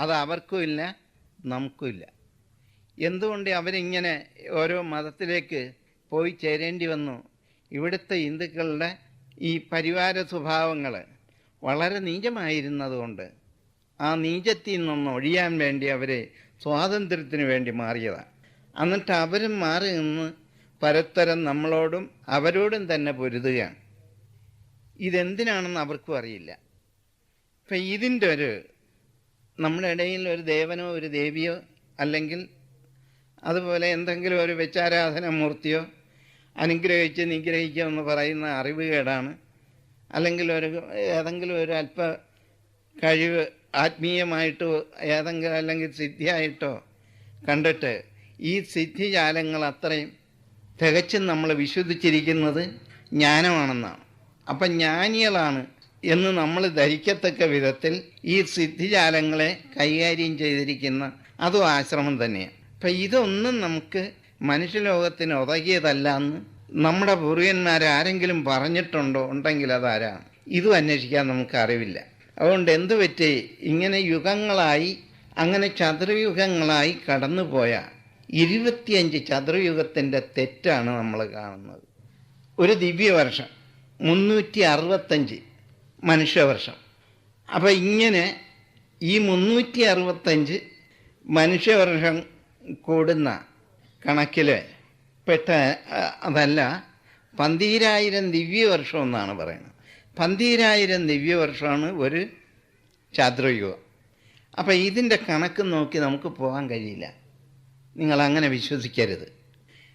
അത് അവർക്കും ഇല്ല നമുക്കും ഇല്ല. എന്തുകൊണ്ട് അവരിങ്ങനെ ഓരോ മതത്തിലേക്ക് പോയി ചേരേണ്ടി വന്നു? ഇവിടുത്തെ ഹിന്ദുക്കളുടെ ഈ പരിവാര സ്വഭാവങ്ങൾ വളരെ നീചമായിരുന്നതുകൊണ്ട് ആ നീചത്തിൽ നിന്നൊന്ന് ഒഴിയാൻ വേണ്ടി അവർ സ്വാതന്ത്ര്യത്തിന് വേണ്ടി മാറിയതാണ് എന്നിട്ട് അവരും മാറി നിന്ന് പരസ്പരം നമ്മളോടും അവരോടും തന്നെ പൊരുതുകയാണ്. ഇതെന്തിനാണെന്ന് അവർക്കും അറിയില്ല. ഇപ്പം ഇതിന്റെ ഒരു നമ്മുടെ ഇടയിൽ ഒരു ദേവനോ ഒരു ദേവിയോ അല്ലെങ്കിൽ അതുപോലെ എന്തെങ്കിലും ഒരു വെച്ചാരാധന മൂർത്തിയോ അനുഗ്രഹിച്ച് നിഗ്രഹിക്കുക എന്ന് പറയുന്ന അറിവുകേടാണ് അല്ലെങ്കിൽ ഒരു ഏതെങ്കിലും ഒരു അല്പ കഴിവ് ആത്മീയമായിട്ടോ ഏതെങ്കിലും അല്ലെങ്കിൽ സിദ്ധിയായിട്ടോ കണ്ടിട്ട് ഈ സിദ്ധിജാലങ്ങൾ അത്രയും തികച്ചും നമ്മൾ വിശ്വസിച്ചിരിക്കുന്നത് ജ്ഞാനമാണെന്നാണ്. അപ്പം ജ്ഞാനികളാണ് എന്ന് നമ്മൾ ധരിക്കത്തക്ക വിധത്തിൽ ഈ സിദ്ധിജാലങ്ങളെ കൈകാര്യം ചെയ്തിരിക്കുന്ന അതും ആശ്രമം തന്നെയാണ്. അപ്പം ഇതൊന്നും നമുക്ക് മനുഷ്യലോകത്തിന് ഉതകിയതല്ല എന്ന് നമ്മുടെ പൂർവന്മാർ ആരെങ്കിലും പറഞ്ഞിട്ടുണ്ടോ ഉണ്ടെങ്കിൽ അതാരാണ് ഇതും അന്വേഷിക്കാൻ നമുക്ക് അറിവില്ല. അതുകൊണ്ട് എന്തു പറ്റി? ഇങ്ങനെ യുഗങ്ങളായി അങ്ങനെ ചതുർയുഗങ്ങളായി കടന്നുപോയ ഇരുപത്തിയഞ്ച് ചതുർയുഗത്തിന്റെ തെറ്റാണ് നമ്മൾ കാണുന്നത്. ഒരു ദിവ്യവർഷം മുന്നൂറ്റി അറുപത്തഞ്ച് മനുഷ്യവർഷം. അപ്പം ഇങ്ങനെ ഈ മുന്നൂറ്റി അറുപത്തഞ്ച് മനുഷ്യവർഷം കൂടുന്ന കണക്കിൽ പെട്ട അതല്ല പന്തീരായിരം ദിവ്യവർഷം എന്നാണ് പറയുന്നത്. പന്തീരായിരം ദിവ്യവർഷമാണ് ഒരു ചാതുർയുഗം. അപ്പം ഇതിന്റെ കണക്ക് നോക്കി നമുക്ക് പോകാൻ കഴിയില്ല. നിങ്ങൾ അങ്ങനെ വിശ്വസിക്കരുത്.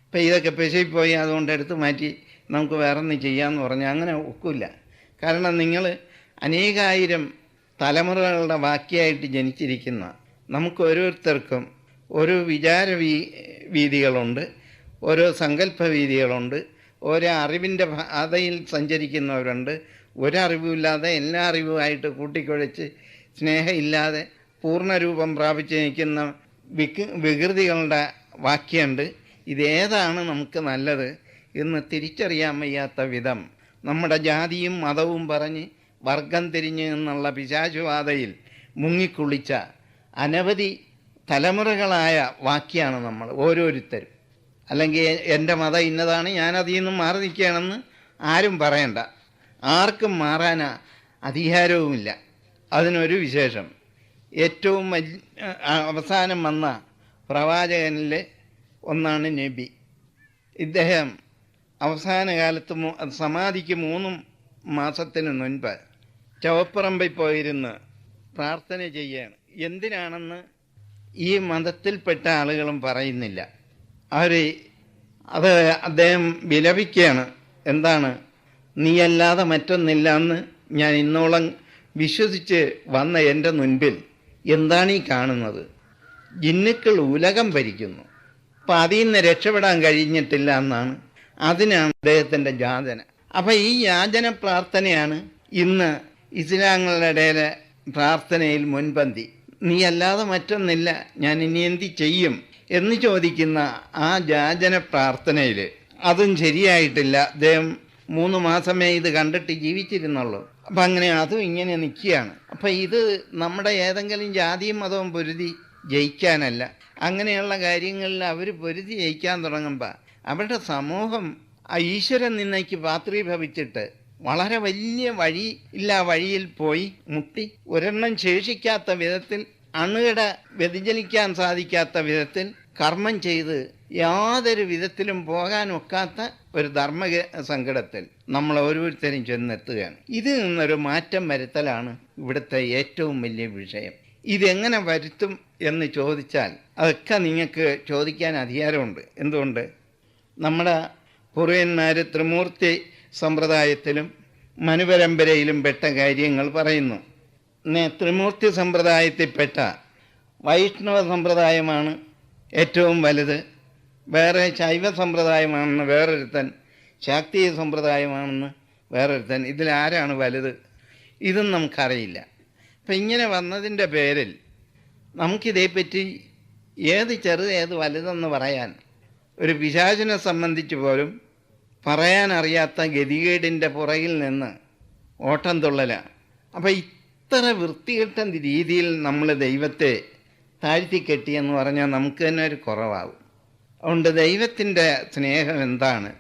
ഇപ്പം ഇതൊക്കെ പെശയിൽ പോയി അതുകൊണ്ട് എടുത്ത് മാറ്റി നമുക്ക് വേറെ ഒന്നും ചെയ്യാമെന്ന് പറഞ്ഞാൽ അങ്ങനെ ഒക്കില്ല. കാരണം നിങ്ങൾ അനേകായിരം തലമുറകളുടെ ബാക്കിയായിട്ട് ജനിച്ചിരിക്കുന്ന നമുക്ക് ഓരോരുത്തർക്കും ഓരോ വിചാര വീ വീതികളുണ്ട് ഓരോ സങ്കല്പ വീതികളുണ്ട് ഓരോ അറിവിന്റെ പാതയിൽ സഞ്ചരിക്കുന്നവരുണ്ട്. ഒരറിവുമില്ലാതെ എല്ലാ അറിവുമായിട്ട് കൂട്ടിക്കുഴച്ച് സ്നേഹമില്ലാതെ പൂർണരൂപം പ്രാപിച്ച് നിൽക്കുന്ന വിക് വികൃതികളുടെ വാക്യമുണ്ട്. ഇതേതാണ് നമുക്ക് നല്ലത് എന്ന് തിരിച്ചറിയാൻ വയ്യാത്ത വിധം നമ്മുടെ ജാതിയും മതവും പറഞ്ഞ് വർഗം തിരിഞ്ഞ് എന്നുള്ള പിശാചുവാതയിൽ മുങ്ങിക്കുളിച്ച അനവധി തലമുറകളായ വാക്യാണ് നമ്മൾ ഓരോരുത്തരും. അല്ലെങ്കിൽ എന്റെ മതം ഇന്നതാണ് ഞാനതിൽ നിന്നും മാറി നിൽക്കുകയാണെന്ന് ആരും പറയണ്ട. ആർക്കും മാറാൻ അധികാരവുമില്ല. അതിനൊരു വിശേഷം. ഏറ്റവും അവസാനം വന്ന പ്രവാചകനിൽ ഒന്നാണ് നബി. ഇദ്ദേഹം അവസാന കാലത്ത് സമാധിക്ക് മൂന്ന് മാസത്തിന് മുൻപ് ചവപ്പറമ്പിൽ പോയിരുന്ന് പ്രാർത്ഥന ചെയ്യാണ് എന്തിനാണെന്ന് ഈ മതത്തിൽപ്പെട്ട ആളുകളും പറയുന്നില്ല. അവർ അത് അദ്ദേഹം വിലപിക്കുകയാണ്. എന്താണ്? നീയല്ലാതെ മറ്റൊന്നില്ല എന്ന് ഞാൻ ഇന്നോളം വിശ്വസിച്ച് വന്ന എന്റെ മുൻപിൽ എന്താണ് ഈ കാണുന്നത്? ജിന്നുക്കൾ ഉലകം ഭരിക്കുന്നു. അപ്പം അതിൽ നിന്ന് രക്ഷപ്പെടാൻ കഴിഞ്ഞിട്ടില്ല എന്നാണ് അതിനാണ് അദ്ദേഹത്തിന്റെ യാചന. അപ്പം ഈ യാചന പ്രാർത്ഥനയാണ് ഇന്ന് ഇസ്ലാങ്ങളുടെ ഇടയിലെ പ്രാർത്ഥനയിൽ മുൻപന്തി. നീ അല്ലാതെ മറ്റൊന്നില്ല ഞാൻ ഇനി എന്ത് ചെയ്യും എന്ന് ചോദിക്കുന്ന ആ യാചന പ്രാർത്ഥനയിൽ അതും ശരിയായിട്ടില്ല. അദ്ദേഹം മൂന്ന് മാസമേ ഇത് കണ്ടിട്ട് ജീവിച്ചിരുന്നുള്ളൂ. അപ്പം അങ്ങനെ അതും ഇങ്ങനെ നിൽക്കുകയാണ്. അപ്പം ഇത് നമ്മുടെ ഏതെങ്കിലും ജാതിയും മതവും പൊരുതി ജയിക്കാനല്ല. അങ്ങനെയുള്ള കാര്യങ്ങളിൽ അവർ പൊരുതി ജയിക്കാൻ തുടങ്ങുമ്പോൾ അവരുടെ സമൂഹം ആ ഈശ്വരൻ നിന്നയ്ക്ക് പാത്രീഭവിച്ചിട്ട് വളരെ വലിയ വഴി ഇല്ല വഴിയിൽ പോയി മുട്ടി ഒരെണ്ണം ശേഷിക്കാത്ത വിധത്തിൽ അണുകട വ്യതിചലിക്കാൻ സാധിക്കാത്ത വിധത്തിൽ കർമ്മം ചെയ്ത് യാതൊരു വിധത്തിലും പോകാൻ ഒക്കാത്ത ഒരു ധർമ്മ സങ്കടത്തിൽ നമ്മൾ ഓരോരുത്തരും ചെന്നെത്തുകയാണ്. ഇതിൽ നിന്നൊരു മാറ്റം വരുത്തലാണ് ഇവിടുത്തെ ഏറ്റവും വലിയ വിഷയം. ഇതെങ്ങനെ വരുത്തും എന്ന് ചോദിച്ചാൽ അതൊക്കെ നിങ്ങൾക്ക് ചോദിക്കാൻ അധികാരമുണ്ട്. എന്തുകൊണ്ട്? നമ്മുടെ പൂർവന്മാർ ത്രിമൂർത്തി സമ്പ്രദായത്തിലും മനുപരമ്പരയിലും പെട്ട കാര്യങ്ങൾ പറയുന്നു. ത്രിമൂർത്തി സമ്പ്രദായത്തിൽപ്പെട്ട വൈഷ്ണവ സമ്പ്രദായമാണ് ഏറ്റവും വലുത്. വേറെ ശൈവ സമ്പ്രദായമാണെന്ന് വേറൊരുത്തൻ ശാക്തീയ സമ്പ്രദായമാണെന്ന് വേറൊരുത്തൻ ഇതിലാരാണ് വലുത്? ഇതും നമുക്കറിയില്ല. അപ്പം ഇങ്ങനെ വന്നതിന്റെ പേരിൽ നമുക്കിതേപ്പറ്റി ഏത് ചെറുത് ഏത് വലുതെന്ന് പറയാൻ ഒരു പിശാചിനെ സംബന്ധിച്ച് പോലും പറയാനറിയാത്ത ഗതികേടിന്റെ പുറകിൽ നിന്ന് ഓട്ടം തുള്ളലാണ് അപ്പം ഇത്ര വൃത്തികെട്ട രീതിയിൽ നമ്മൾ ദൈവത്തെ താഴ്ത്തി കെട്ടിയെന്ന് പറഞ്ഞാൽ നമുക്ക് തന്നെ ഒരു കുറവാകും. അതുകൊണ്ട് ദൈവത്തിന്റെ സ്നേഹം എന്താണ്?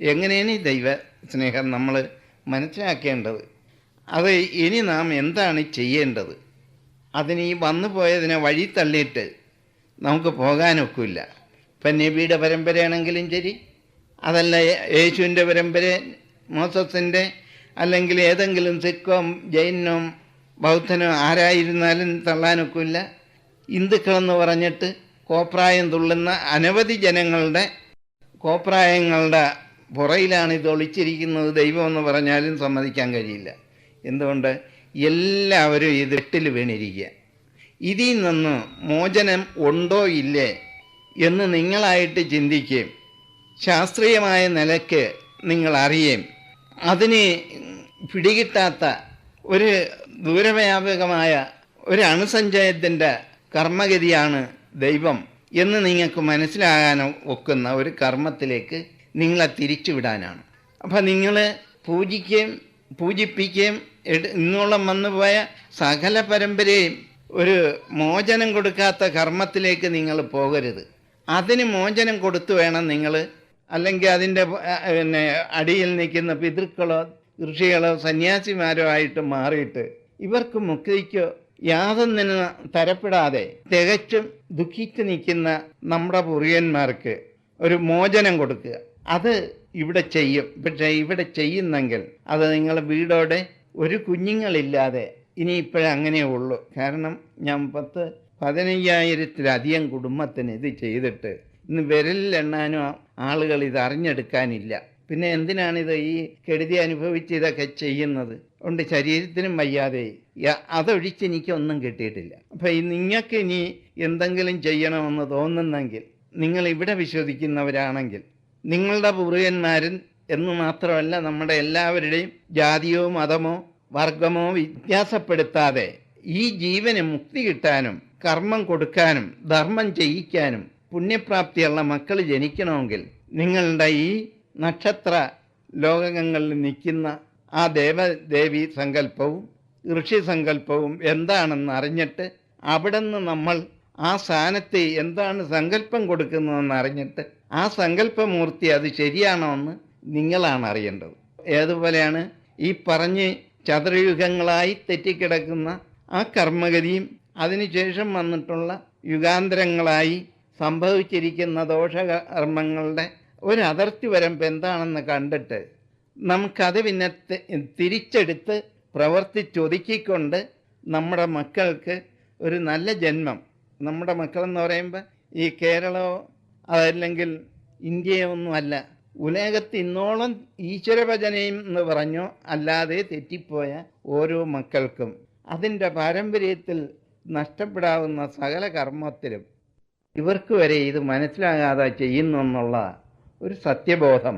എങ്ങനെയാണ് ഈ ദൈവ സ്നേഹം നമ്മൾ മനസ്സിലാക്കേണ്ടത്? അത് ഇനി നാം എന്താണ് ചെയ്യേണ്ടത്? അതിന് ഈ വന്നു പോയതിനെ വഴി തള്ളിയിട്ട് നമുക്ക് പോകാനൊക്കില്ല. ഇപ്പം നബിയുടെ പരമ്പരയാണെങ്കിലും ശരി. അതല്ല യേശുവിന്റെ പരമ്പര മോസസിന്റെ അല്ലെങ്കിൽ ഏതെങ്കിലും സിഖോ ജൈനോ ബൗദ്ധനോ ആരായിരുന്നാലും തള്ളാനൊക്കില്ല. ഹിന്ദുക്കളെന്ന് പറഞ്ഞിട്ട് കോപ്രായം തുള്ളുന്ന അനവധി ജനങ്ങളുടെ കോപ്രായങ്ങളുടെ പുറയിലാണ് ഇത് ഒളിച്ചിരിക്കുന്നത്. ദൈവമെന്ന് പറഞ്ഞാലും സമ്മതിക്കാൻ കഴിയില്ല. എന്തുകൊണ്ട്? എല്ലാവരും ഇത് എട്ടിൽ വീണിരിക്കുക. ഇതിൽ നിന്ന് മോചനം ഉണ്ടോ ഇല്ലേ? എന്ന് നിങ്ങളായിട്ട് ചിന്തിക്കുകയും ശാസ്ത്രീയമായ നിലയ്ക്ക് നിങ്ങൾ അറിയുകയും അതിനെ പിടികിട്ടാത്ത ഒരു ദൂരവ്യാപകമായ ഒരു അണുസഞ്ചയത്തിന്റെ കർമ്മഗതിയാണ് ദൈവം എന്ന് നിങ്ങൾക്ക് മനസ്സിലാകാൻ ഒക്കുന്ന ഒരു കർമ്മത്തിലേക്ക് നിങ്ങളെ തിരിച്ചുവിടാനാണ്. അപ്പം നിങ്ങൾ പൂജിക്കുകയും പൂജിപ്പിക്കുകയും ഇന്നോളം വന്നുപോയ സകല പരമ്പരയും ഒരു മോചനം കൊടുക്കാത്ത കർമ്മത്തിലേക്ക് നിങ്ങൾ പോകരുത്. അതിന് മോചനം കൊടുത്തു വേണം നിങ്ങൾ അല്ലെങ്കിൽ അതിന്റെ പിന്നെ അടിയിൽ നിൽക്കുന്ന പിതൃക്കളോ ഋഷികളോ സന്യാസിമാരോ ആയിട്ട് മാറിയിട്ട് ഇവർക്ക് മുക്തിക്കോ യാതൊന്നിന് തരപ്പെടാതെ തികച്ചും ദുഃഖിച്ച് നിൽക്കുന്ന നമ്മുടെ പുറിയന്മാർക്ക് ഒരു മോചനം കൊടുക്കുക. അത് ഇവിടെ ചെയ്യും. പക്ഷേ ഇവിടെ ചെയ്യുന്നെങ്കിൽ അത് നിങ്ങൾ വീടോടെ ഒരു കുഞ്ഞുങ്ങളില്ലാതെ ഇനി ഇപ്പോഴങ്ങനെ ഉള്ളൂ. കാരണം ഞാൻ പത്ത് പതിനയ്യായിരത്തിലധികം കുടുംബത്തിന് ഇത് ചെയ്തിട്ട്. ഇന്ന് വിരലിലെണ്ണാനും ആളുകൾ ഇത് അറിഞ്ഞെടുക്കാനില്ല. പിന്നെ എന്തിനാണിത് ഈ കെടുതി അനുഭവിച്ച് ഇതൊക്കെ ചെയ്യുന്നത്? കൊണ്ട് ശരീരത്തിനും വയ്യാതെ. അതൊഴിച്ച് എനിക്കൊന്നും കിട്ടിയിട്ടില്ല. അപ്പം നിങ്ങൾക്ക് ഇനി എന്തെങ്കിലും ചെയ്യണമെന്ന് തോന്നുന്നെങ്കിൽ നിങ്ങൾ ഇവിടെ വിശ്വസിക്കുന്നവരാണെങ്കിൽ നിങ്ങളുടെ പൂർവികന്മാരും എന്ന് മാത്രമല്ല നമ്മുടെ എല്ലാവരുടെയും ജാതിയോ മതമോ വർഗമോ വ്യത്യാസപ്പെടുത്താതെ ഈ ജീവന് മുക്തി കിട്ടാനും കർമ്മം കൊടുക്കാനും ധർമ്മം ചെയ്യിക്കാനും പുണ്യപ്രാപ്തിയുള്ള മക്കൾ ജനിക്കണമെങ്കിൽ നിങ്ങളുടെ ഈ നക്ഷത്ര ലോകങ്ങളിൽ നിൽക്കുന്ന ആ ദേവദേവി സങ്കല്പവും ഋഷി സങ്കല്പവും എന്താണെന്ന് അറിഞ്ഞിട്ട് അവിടെ നിന്ന് നമ്മൾ ആ സ്ഥാനത്തെ എന്താണ് സങ്കല്പം കൊടുക്കുന്നതെന്ന് അറിഞ്ഞിട്ട് ആ സങ്കല്പമൂർത്തി അത് ശരിയാണോ എന്ന് നിങ്ങളാണ് അറിയേണ്ടത്. ഏതുപോലെയാണ് ഈ പറഞ്ഞ് ചതുരയുഗങ്ങളായി തെറ്റിക്കിടക്കുന്ന ആ കർമ്മഗതിയും അതിനുശേഷം വന്നിട്ടുള്ള യുഗാന്തരങ്ങളായി സംഭവിച്ചിരിക്കുന്ന ദോഷകർമ്മങ്ങളുടെ ഒരു അതിർത്തി വരമ്പ് എന്താണെന്ന് കണ്ടിട്ട് നമുക്കത് പിന്നെ തിരിച്ചെടുത്ത് പ്രവർത്തിച്ചൊതുക്കിക്കൊണ്ട് നമ്മുടെ മക്കൾക്ക് ഒരു നല്ല ജന്മം. നമ്മുടെ മക്കളെന്ന് പറയുമ്പോൾ ഈ കേരളമോ അതല്ലെങ്കിൽ ഇന്ത്യയോ ഒന്നുമല്ല ഉലകത്ത് ഇന്നോളം ഈശ്വരഭജനയും എന്ന് പറഞ്ഞോ അല്ലാതെ തെറ്റിപ്പോയ ഓരോ മക്കൾക്കും. അതിന്റെ പാരമ്പര്യത്തിൽ നഷ്ടപ്പെടാവുന്ന സകല കർമ്മത്തിലും ഇവർക്ക് വരെ ഇത് മനസ്സിലാകാതെ ചെയ്യുന്നു എന്നുള്ള ഒരു സത്യബോധം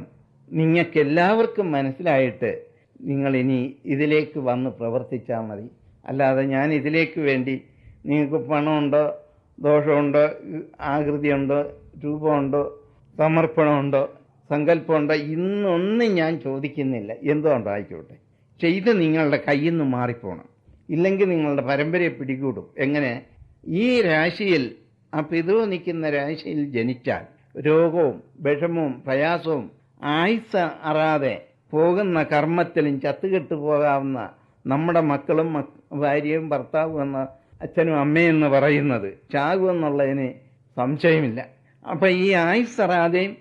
നിങ്ങൾക്കെല്ലാവർക്കും മനസ്സിലായിട്ട് നിങ്ങൾ ഇനി ഇതിലേക്ക് വന്ന് പ്രവർത്തിച്ചാൽ മതി. അല്ലാതെ ഞാൻ ഇതിലേക്ക് വേണ്ടി നിങ്ങൾക്ക് പണമുണ്ടോ ദോഷമുണ്ടോ ആകൃതിയുണ്ടോ രൂപമുണ്ടോ സമർപ്പണമുണ്ടോ സങ്കല്പമുണ്ടോ ഇന്നൊന്നും ഞാൻ ചോദിക്കുന്നില്ല. എന്തുകൊണ്ടോ ആയിക്കോട്ടെ പക്ഷെ ഇത് നിങ്ങളുടെ കയ്യിൽ നിന്ന് മാറിപ്പോണം. ഇല്ലെങ്കിൽ നിങ്ങളുടെ പരമ്പരയെ പിടികൂടും. എങ്ങനെ? ഈ രാശിയിൽ ആ പിതൃ നിൽക്കുന്ന രാശിയിൽ ജനിച്ചാൽ രോഗവും വിഷമവും പ്രയാസവും ആയുസ് അറാതെ പോകുന്ന കർമ്മത്തിലും ചത്തുകെട്ട് പോകാവുന്ന നമ്മുടെ മക്കളും ഭാര്യയും ഭർത്താവും എന്ന അച്ഛനും അമ്മയെന്ന് പറയുന്നത് ചാകുമെന്നുള്ളതിന് സംശയമില്ല. അപ്പം ഈ ആയുസ് അറാതെയും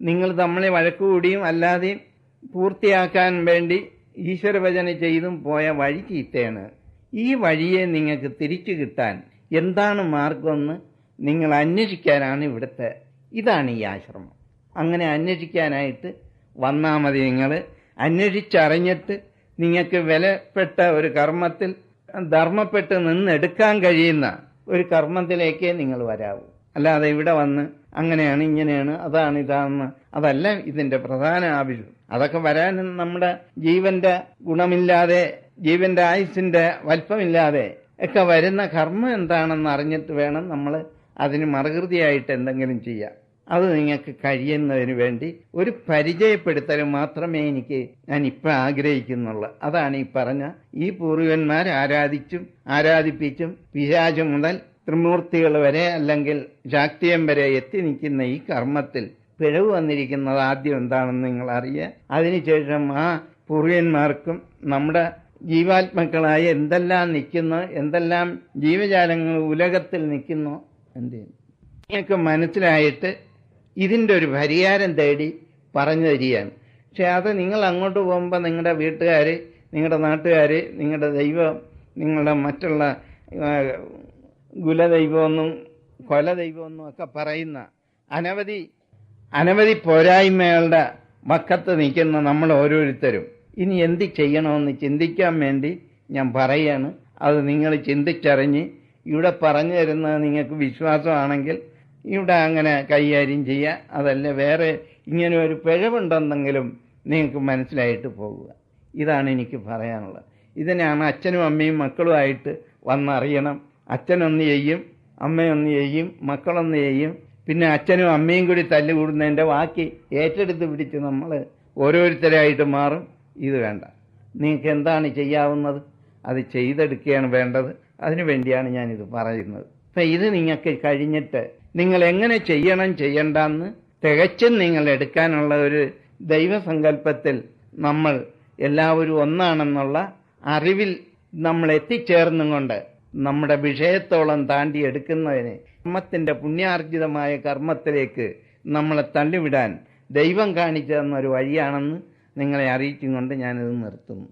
നിങ്ങൾ നമ്മളെ വഴക്കുകൂടിയും അല്ലാതെയും പൂർത്തിയാക്കാൻ വേണ്ടി ഈശ്വരഭജന ചെയ്തും പോയ വഴി ചീത്തയാണ് ഈ വഴിയെ നിങ്ങൾക്ക് തിരിച്ചു കിട്ടാൻ എന്താണ് മാർഗമെന്ന് നിങ്ങൾ അന്വേഷിക്കാനാണ് ഇവിടുത്തെ ഇതാണ് ഈ ആശ്രമം. അങ്ങനെ അന്വേഷിക്കാനായിട്ട് വന്നാൽ മതി നിങ്ങൾ അന്വേഷിച്ചറിഞ്ഞിട്ട് നിങ്ങൾക്ക് വിലപ്പെട്ട ഒരു കർമ്മത്തിൽ ധർമ്മപ്പെട്ട് നിന്നെടുക്കാൻ കഴിയുന്ന ഒരു കർമ്മത്തിലേക്കേ നിങ്ങൾ വരാവൂ. അല്ലാതെ ഇവിടെ വന്ന് അങ്ങനെയാണ് ഇങ്ങനെയാണ് അതാണ് ഇതാണെന്ന് അതല്ല ഇതിന്റെ പ്രധാന ആവശ്യം. അതൊക്കെ വരാൻ നമ്മുടെ ജീവന്റെ ഗുണമില്ലാതെ ജീവന്റെ ആയുസിന്റെ വലിപ്പമില്ലാതെ ഒക്കെ വരുന്ന കർമ്മം എന്താണെന്ന് അറിഞ്ഞിട്ട് വേണം നമ്മൾ അതിന് മറുകൃതിയായിട്ട് എന്തെങ്കിലും ചെയ്യാം അത് നിങ്ങൾക്ക് കഴിയുന്നതിന് വേണ്ടി ഒരു പരിചയപ്പെടുത്തൽ മാത്രമേ എനിക്ക് ഞാൻ ഇപ്പം ആഗ്രഹിക്കുന്നുള്ളൂ. അതാണ് ഈ പറഞ്ഞ ഈ പൂർവികന്മാർ ആരാധിച്ചും ആരാധിപ്പിച്ചും പിശാച് മുതൽ ത്രിമൂർത്തികൾ വരെ അല്ലെങ്കിൽ ശാക്തിയം വരെ എത്തി നിൽക്കുന്ന ഈ കർമ്മത്തിൽ പിഴവ് വന്നിരിക്കുന്നത് ആദ്യം എന്താണെന്ന് നിങ്ങൾ അറിയുക അതിനുശേഷം ആ പൂർവികന്മാർക്കും നമ്മുടെ ജീവാത്മക്കളായ എന്തെല്ലാം നിൽക്കുന്നു എന്തെല്ലാം ജീവജാലങ്ങൾ ഉലകത്തിൽ നിൽക്കുന്നു എന്ത് ചെയ്യുന്നു? മനസ്സിലായിട്ട് ഇതിന്റെ ഒരു പരിഹാരം തേടി പറഞ്ഞു തരികയാണ് പക്ഷെ അത് നിങ്ങൾ അങ്ങോട്ട് പോകുമ്പോൾ നിങ്ങളുടെ വീട്ടുകാർ നിങ്ങളുടെ നാട്ടുകാർ നിങ്ങളുടെ ദൈവം നിങ്ങളുടെ മറ്റുള്ള കുലദൈവമെന്നും കൊലദൈവമെന്നും ഒക്കെ പറയുന്ന അനവധി അനവധി പോരായ്മകളുടെ വക്കത്ത് നിൽക്കുന്ന നമ്മൾ ഓരോരുത്തരും. ഇനി എന്ത് ചെയ്യണമെന്ന് ചിന്തിക്കാൻ വേണ്ടി ഞാൻ പറയാണ്. അത് നിങ്ങൾ ചിന്തിച്ചറിഞ്ഞ് ഇവിടെ പറഞ്ഞു തരുന്നത് നിങ്ങൾക്ക് വിശ്വാസമാണെങ്കിൽ ഇവിടെ അങ്ങനെ കൈകാര്യം ചെയ്യുക. അതല്ല വേറെ ഇങ്ങനെ ഒരു പിഴവുണ്ടെന്നെങ്കിലും നിങ്ങൾക്ക് മനസ്സിലായിട്ട് പോകുക. ഇതാണ് എനിക്ക് പറയാനുള്ളത്. ഇതിനാണ് അച്ഛനും അമ്മയും മക്കളുമായിട്ട് വന്നറിയണം. അച്ഛനൊന്ന് ചെയ്യും അമ്മയൊന്ന് ചെയ്യും മക്കളൊന്ന് ചെയ്യും. പിന്നെ അച്ഛനും അമ്മയും കൂടി തല്ലുകൂടുന്നതിന്റെ ബാക്കി ഏറ്റെടുത്ത് പിടിച്ച് നമ്മൾ ഓരോരുത്തരായിട്ട് മാറും. ഇത് വേണ്ട. നിങ്ങൾക്ക് എന്താണ് ചെയ്യാവുന്നത്? അത് ചെയ്തെടുക്കുകയാണ് വേണ്ടത്. അതിനു വേണ്ടിയാണ് ഞാനിത് പറയുന്നത്. അപ്പം ഇത് നിങ്ങൾക്ക് കഴിഞ്ഞിട്ട് നിങ്ങൾ എങ്ങനെ ചെയ്യണം ചെയ്യണ്ടെന്ന് തികച്ചും നിങ്ങൾ എടുക്കാനുള്ള ഒരു ദൈവസങ്കല്പത്തിൽ നമ്മൾ എല്ലാവരും ഒന്നാണെന്നുള്ള അറിവിൽ നമ്മൾ എത്തിച്ചേർന്നും കൊണ്ട് നമ്മുടെ വിഷയത്തോളം താണ്ടി എടുക്കുന്നതിന് കർമ്മത്തിന്റെ പുണ്യാർജിതമായ കർമ്മത്തിലേക്ക് നമ്മളെ തള്ളിവിടാൻ ദൈവം കാണിച്ചു തന്നൊരു വഴിയാണെന്ന് നിങ്ങളെ അറിയിക്കും കൊണ്ട് ഞാനിത് നിർത്തുന്നു.